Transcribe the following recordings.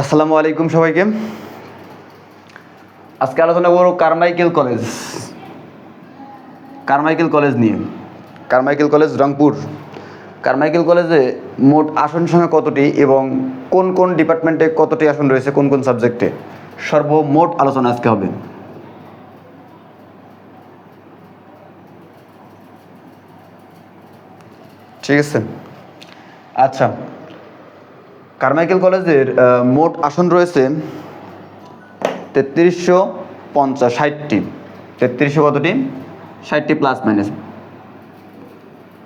আসসালামু আলাইকুম সবাইকে। আজকে আলোচনা করব কারমাইকেল কলেজ কারমাইকেল কলেজ নিয়ে। Carmichael college Rangpur. কারমাইকেল কলেজে মোট আসন সংখ্যা কতটি এবং কোন কোন ডিপার্টমেন্টে কতটি আসন রয়েছে, কোন কোন সাবজেক্টে সর্বমোট আলোচনা আজকে হবে। ঠিক আছে? আচ্ছা কারমাইকেল কলেজের মোট আসন রয়েছে তেত্রিশশো পঞ্চাশ, ষাটটি। তেত্রিশশো কতটি ষাটটি প্লাস মাইনাস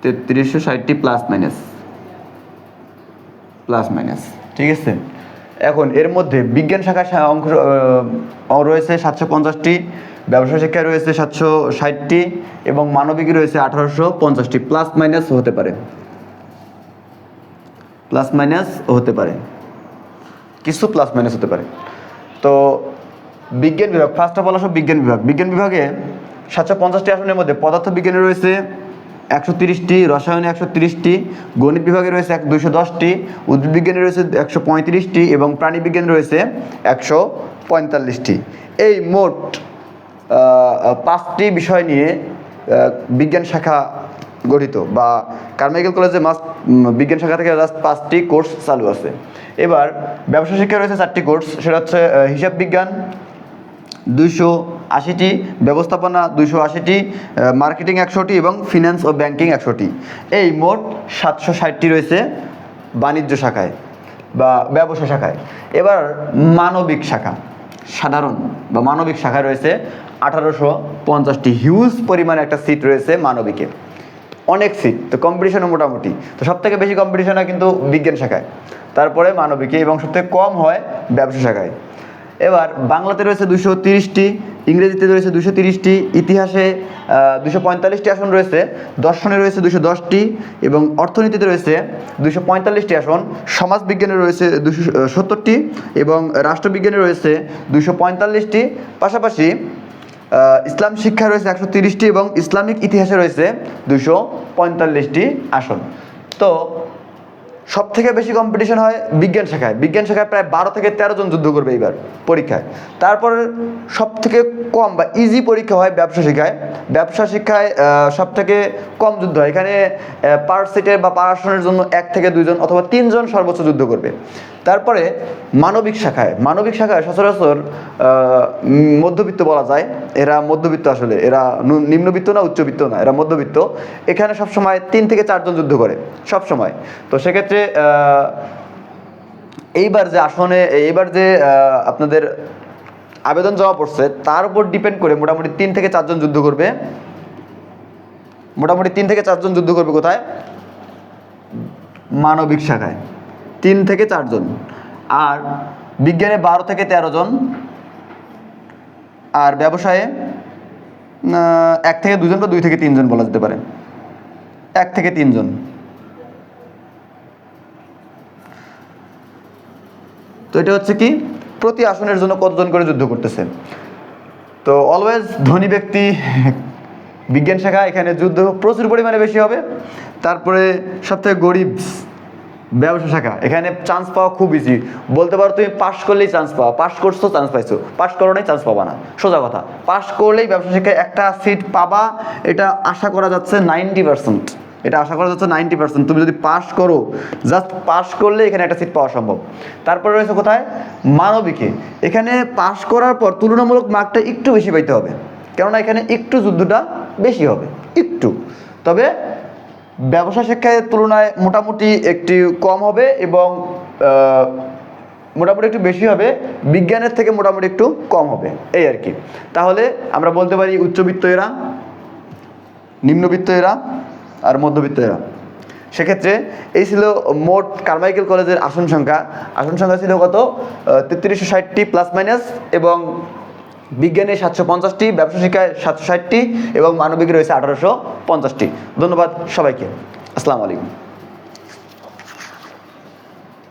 তেত্রিশশো ষাটটি প্লাস মাইনাস প্লাস মাইনাস ঠিক আছে? এখন এর মধ্যে বিজ্ঞান শাখার অংশ রয়েছে সাতশো পঞ্চাশটি, ব্যবসা শিক্ষায় রয়েছে সাতশো ষাটটি এবং মানবিকই রয়েছে আঠারোশো পঞ্চাশটি। প্লাস মাইনাস হতে পারে। প্লাস মাইনাস হতে পারে। কিছু প্লাস মাইনাস হতে পারে। তো বিজ্ঞান বিভাগ ফার্স্ট অফ অল আসো বিজ্ঞান বিভাগ। বিজ্ঞান বিভাগে সাতশো পঞ্চাশটি আসনের মধ্যে পদার্থ বিজ্ঞানে রয়েছে একশো তিরিশটি, রসায়নে একশো তিরিশটি, গণিত বিভাগে রয়েছে এক দুশো দশটি উদ্ভিদ বিজ্ঞানে রয়েছে একশো পঁয়ত্রিশটি এবং প্রাণী বিজ্ঞানে রয়েছে একশো পঁয়তাল্লিশটি। এই মোট পাঁচটি বিষয় নিয়ে বিজ্ঞান শাখা গঠিত বা কারমাইকেল কলেজে মাস্ট বিজ্ঞান শাখা থেকে জাস্ট পাঁচটি কোর্স চালু আছে। এবার ব্যবসা শিক্ষা রয়েছে চারটি কোর্স, সেটা হচ্ছে হিসাব বিজ্ঞান দুইশো আশিটি, ব্যবস্থাপনা দুইশো আশিটি মার্কেটিং একশোটি এবং ফিনান্স ও ব্যাংকিং একশোটি। এই মোট সাতশো ষাটটি রয়েছে বাণিজ্য শাখায় বা ব্যবসা শাখায়। এবার মানবিক শাখা, সাধারণ বা মানবিক শাখায় রয়েছে আঠারোশো পঞ্চাশটি। হিউজ পরিমাণে একটা সিট রয়েছে মানবিকে অনেক সিট তো কম্পিটিশনও মোটামুটি। তো সব থেকে বেশি কম্পিটিশন হয় কিন্তু বিজ্ঞান শাখায়। তারপরে মানবিকে, এবং সবথেকে কম হয় ব্যবসা শাখায়। এবার বাংলাতে রয়েছে দুশো তিরিশটি, ইংরেজিতে রয়েছে দুশো তিরিশটি, ইতিহাসে দুশো পঁয়তাল্লিশটি আসন রয়েছে, দর্শনে রয়েছে দুশো দশটি, এবং অর্থনীতিতে রয়েছে দুশো পঁয়তাল্লিশটি আসন, সমাজবিজ্ঞানে রয়েছে দুশো সত্তরটি, এবং রাষ্ট্রবিজ্ঞানে রয়েছে দুশো পঁয়তাল্লিশটি। পাশাপাশি ইসলাম শিক্ষা রয়েছে একশো তিরিশটি এবং ইসলামিক ইতিহাসে রয়েছে দুশো পঁয়তাল্লিশটি আসন। তো সব থেকে বেশি কম্পিটিশন হয় বিজ্ঞান শাখায়। বিজ্ঞান শাখায় প্রায় বারো থেকে তেরো জন যুদ্ধ করবে এইবার পরীক্ষায়। তারপর সব থেকে কম বা ইজি পরীক্ষা হয় ব্যবসা শিক্ষায়। ব্যবসা শিক্ষায় সব থেকে কম যুদ্ধ হয়। এখানে পার সিটের বা পার আসনের জন্য এক থেকে দুইজন অথবা তিনজন সর্বোচ্চ যুদ্ধ করবে। তারপরে মানবিক শাখায় মানবিক শাখায় সচরাচর মধ্যবিত্ত বলা যায়। এরা মধ্যবিত্ত আসলে, এরা নিম্নবিত্ত না, উচ্চবিত্ত না, এরা মধ্যবিত্ত। এখানে সবসময় তিন থেকে চারজন যুদ্ধ করে সব সময় তো সেক্ষেত্রে এইবার যে আসনে, এইবার যে আপনাদের আবেদন জমা পড়ছে, তার উপর ডিপেন্ড করে মোটামুটি তিন থেকে চারজন যুদ্ধ করবে। মোটামুটি তিন থেকে চারজন যুদ্ধ করবে কোথায়? মানবিক শাখায়। তিন থেকে চারজন। আর বিজ্ঞানে বারো থেকে তেরো জন। আর ব্যবসায়ে এক থেকে দুজন বা দুই থেকে তিনজন বলা যেতে পারে। এক থেকে তিনজন। তো এটা হচ্ছে কি? প্রতি আসনের জন্য কতজন করে যুদ্ধ করতেছে? তো অলওয়েজ ধনী ব্যক্তি, বিজ্ঞান শাখা এখানে যুদ্ধ প্রচুর পরিমাণে বেশি হবে। তারপরে সবথেকে গরিব ব্যবসা শাখা। এখানে চান্স পাওয়া খুব ইজি বলতে পারো তুমি পাশ করলেই চান্স পাওয়া পাশ করছ চান্স পাইছো। পাশ করো নাই চান্স পাবা না। সোজা কথা। পাশ করলেই ব্যবসা শিক্ষায় একটা সিট পাবা, এটা আশা করা যাচ্ছে নাইনটি পার্সেন্ট এটা আশা করা যাচ্ছে নাইনটি পার্সেন্ট তুমি যদি পাশ করো জাস্ট পাশ করলে এখানে একটা সিট পাওয়া সম্ভব। তারপরে রয়েছে কোথায়? মানবিকে। এখানে পাশ করার পর তুলনামূলক মার্কটা একটু বেশি পাইতে হবে। কেননা এখানে একটু যুদ্ধটা বেশি হবে। একটু। তবে ব্যবসা শিক্ষার তুলনায় মোটামুটি একটি কম হবে এবং মোটামুটি একটু বেশি হবে, বিজ্ঞানের থেকে মোটামুটি একটু কম হবে, এই আর কি। তাহলে আমরা বলতে পারি উচ্চবিত্ত এরা, নিম্নবিত্ত এরা আর মধ্যবিত্ত এরা। সেক্ষেত্রে এই ছিল মোট কারমাইকেল কলেজের আসন সংখ্যা। আসন সংখ্যা ছিল কত? তেত্রিশশো ষাটটি প্লাস মাইনাস এবং বিজ্ঞানে সাতশো পঞ্চাশটি, ব্যবসা শিক্ষায় সাতশো ষাটটি এবং মানবিক রয়েছে আঠারোশো পঞ্চাশটি। ধন্যবাদ সবাইকে। আসসালামু আলাইকুম।